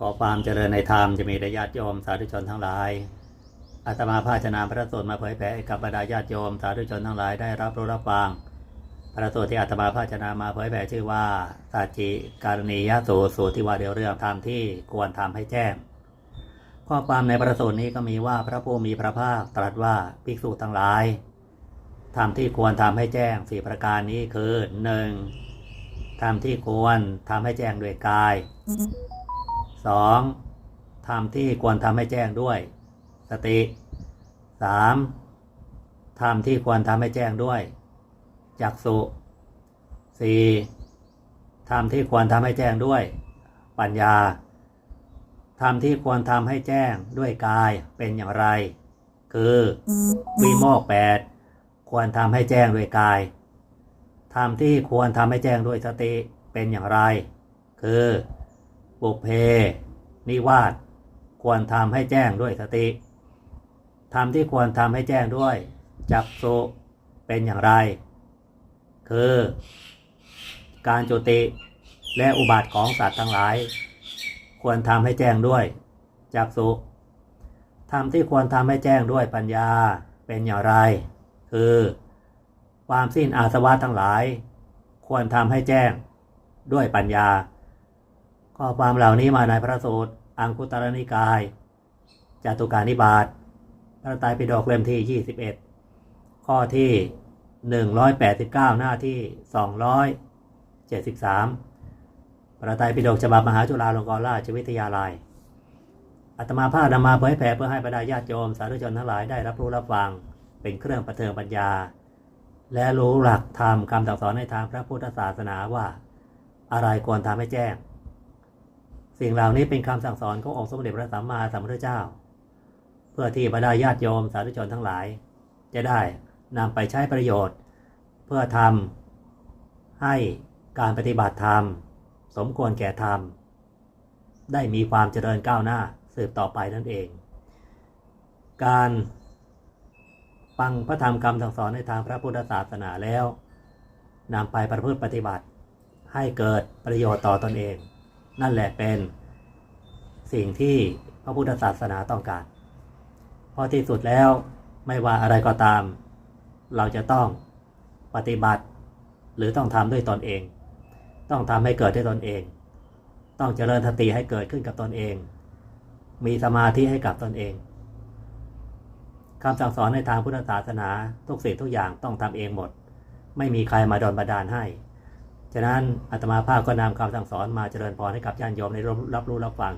ก่อความเจริญในธรรมจะมีญาติโยมสาธุชนทั้งหลายอาตมาภาชนะพระสูตรมาเผยแผ่กับบรรดาญาติโยมสาธุชนทั้งหลายได้รับรู้รับฟังพระสูตรที่อาตมาภาชนะมาเผยแผ่ชื่อว่าสัจจิการณียสูตรสูตรที่ว่าเดียวเรื่องธรรมที่ควรทำให้แจ้ง ข้อความในประสูตรนี้ก็มีว่าพระผู้มีพระภาคตรัสว่าภิกษุทั้งหลายธรรมที่ควรทำให้แจ้งสี่ประการนี้คือหนึ่งธรรมที่ควรทำให้แจ้งด้วยกาย สองทำที่ควรทำให้แจ้งด้วย สติสามทำที่ควรทำให้แจ้งด้วยจักสุสี่ทำที่ควรทำให้แจ้งด้วย ปัญญาทำที่ควรทำให้แจ้งด้วยกายเป็นอย่างไร คือวิโมกข์แปดควรทำให้แจ้งด้วยกายทำที่ควรทำให้แจ้งด้วยสติเป็นอย่างไร คือ ปุเพ นิวาสควรทำให้แจ้งด้วยสติทำที่ควรทำให้แจ้งด้วย จักสุเป็นอย่างไร คือ การจุติและอุบัติของสัตว์ทั้งหลาย ควรทำให้แจ้งด้วย จักสุทำที่ควรทำให้แจ้งด้วยปัญญาเป็นอย่างไร คือ ความสิ้นอาสวะทั้งหลาย ควรทำให้แจ้งด้วยปัญญา ข้อความเหล่านี้มาในพระสูตร อังคุตรนิกายจตุการนิบาตพระไตรปิฎกเล่มที่ 21 ข้อที่ 189 หน้าที่ 273 พระไตรปิฎกฉบับมหาจุฬาลงกรณราชวิทยาลัยอัตมาภาพนำมาเผยแผ่เพื่อให้บรรดาญาติโยมสาธุชนทั้งหลายได้รับรู้รับฟังเป็นเครื่องประเทิงปัญญา และรู้หลักธรรมคำสั่งสอนในทางพระพุทธศาสนาว่า อะไรควรทำให้แจ้ง สิ่งเหล่านี้เป็นคำสั่งสอนขององค์สมเด็จพระสัมมาสัมพุทธเจ้า เพื่อที่บรรดาญาติโยมสาธุชนทั้งหลาย จะได้นำไปใช้ประโยชน์ เพื่อทำให้การปฏิบัติธรรม สมควรแก่ธรรม ได้มีความเจริญก้าวหน้าสืบต่อไปนั่นเอง การฟังพระธรรมคำสั่งสอนในทางพระพุทธศาสนาแล้วนำไปประพฤติปฏิบัติ ให้เกิดประโยชน์ต่อตอนเอง นั่นแหละเป็นสิ่งที่พระพุทธศาสนาต้องการ เพราะที่สุดแล้วไม่ว่าอะไรก็ตาม เราจะต้องปฏิบัติ หรือต้องทำด้วยตนเอง ต้องทำให้เกิดด้วยตนเอง ต้องเจริญสติให้เกิดขึ้นกับตนเอง มีสมาธิให้กับตนเองคำสั่งสอนในทางพุทธศาสนาทุกสิ่งทุกอย่างต้องทำเองหมด ไม่มีใครมาดลบันดาลให้ ฉะนั้นอาตมาภาพก็นำคำสั่งสอนมาเจริญพรให้กับญาติโยมในรับรู้รับฟัง